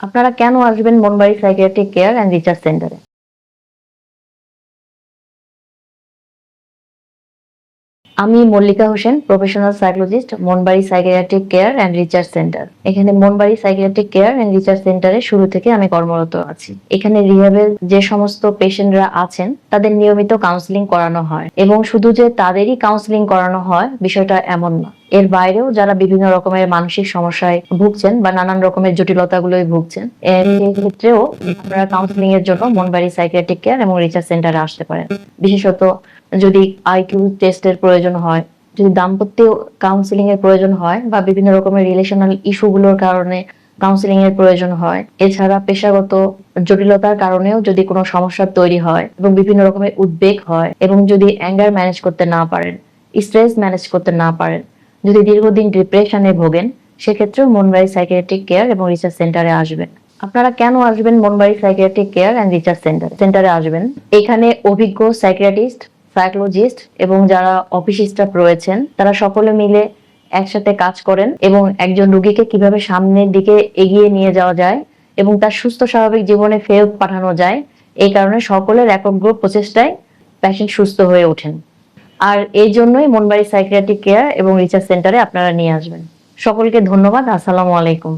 আপনারা কেন আসবেন Monbari psychiatric care and research সেন্টারে আমি Mallika Hossain professional psychologist Monbari psychiatric care and research center এখানে Monbari psychiatric care and research সেন্টারে শুরু থেকে আমি কর্মরত আছি। এখানে রিহাবের যে সমস্ত পেশেন্টরা আছেন, তাদের নিয়মিত কাউন্সিলিং করানো হয়। এবং শুধু যে তাদেরই কাউন্সিলিং করানো হয়, বিষয়টা এমন না। এর বাইরেও যারা বিভিন্ন রকমের মানসিক সমস্যায় ভুগছেন বা নানান রকমের জটিলতাগুলোই ভুগছেন সেই ক্ষেত্রেও আপনারা কাউন্সিলিং এর জন্য মনবাড়ি সাইকিয়াট্রিক কেয়ার এবং রিসার্চ সেন্টারে আসতে পারেন। বিশেষত যদি আইকিউ টেস্টের প্রয়োজন হয়, যদি দাম্পত্য কাউন্সিলিং এর প্রয়োজন হয় বা বিভিন্ন রকমের রিলেশনাল ইস্যুগুলোর কারণে কাউন্সিলিং এর প্রয়োজন হয়, এছাড়া পেশাগত জটিলতার কারণেও যদি কোনো সমস্যা তৈরি হয় এবং বিভিন্ন রকমের উদ্বেগ হয় এবং যদি অ্যাঙ্গার ম্যানেজ করতে না পারেন স্ট্রেস ম্যানেজ করতে না পারেন, যদি দীর্ঘদিন ডিপ্রেশনে ভোগেন, সেক্ষেত্রেও মনবাড়ি সাইকিয়াট্রিক কেয়ার এবং রিসার্চ সেন্টারে আসবেন। আপনারা কেন আসবেন Monbari psychiatric care and research center সেন্টারে আসবেন। এখানে অভিজ্ঞ সাইকিয়াট্রিস্ট সাইকোলজিস্ট এবং যারা অফিস স্টাফ রয়েছেন, তারা সকলে মিলে একসাথে কাজ করেন এবং একজন রুগীকে কীভাবে সামনের দিকে এগিয়ে নিয়ে যাওয়া যায় এবং তার সুস্থ স্বাভাবিক জীবনে ফেরত পাঠানো যায়, এই কারণে সকলের একগ্র প্রচেষ্টায় প্যাশেন্ট সুস্থ হয়ে ওঠেন। আর এই জন্যই মনবাড়ি সাইকিয়াট্রিক কেয়ার এবং রিসার্চ সেন্টারে আপনারা নিয়ে আসবেন। সকলকে ধন্যবাদ, আসসালামু আলাইকুম।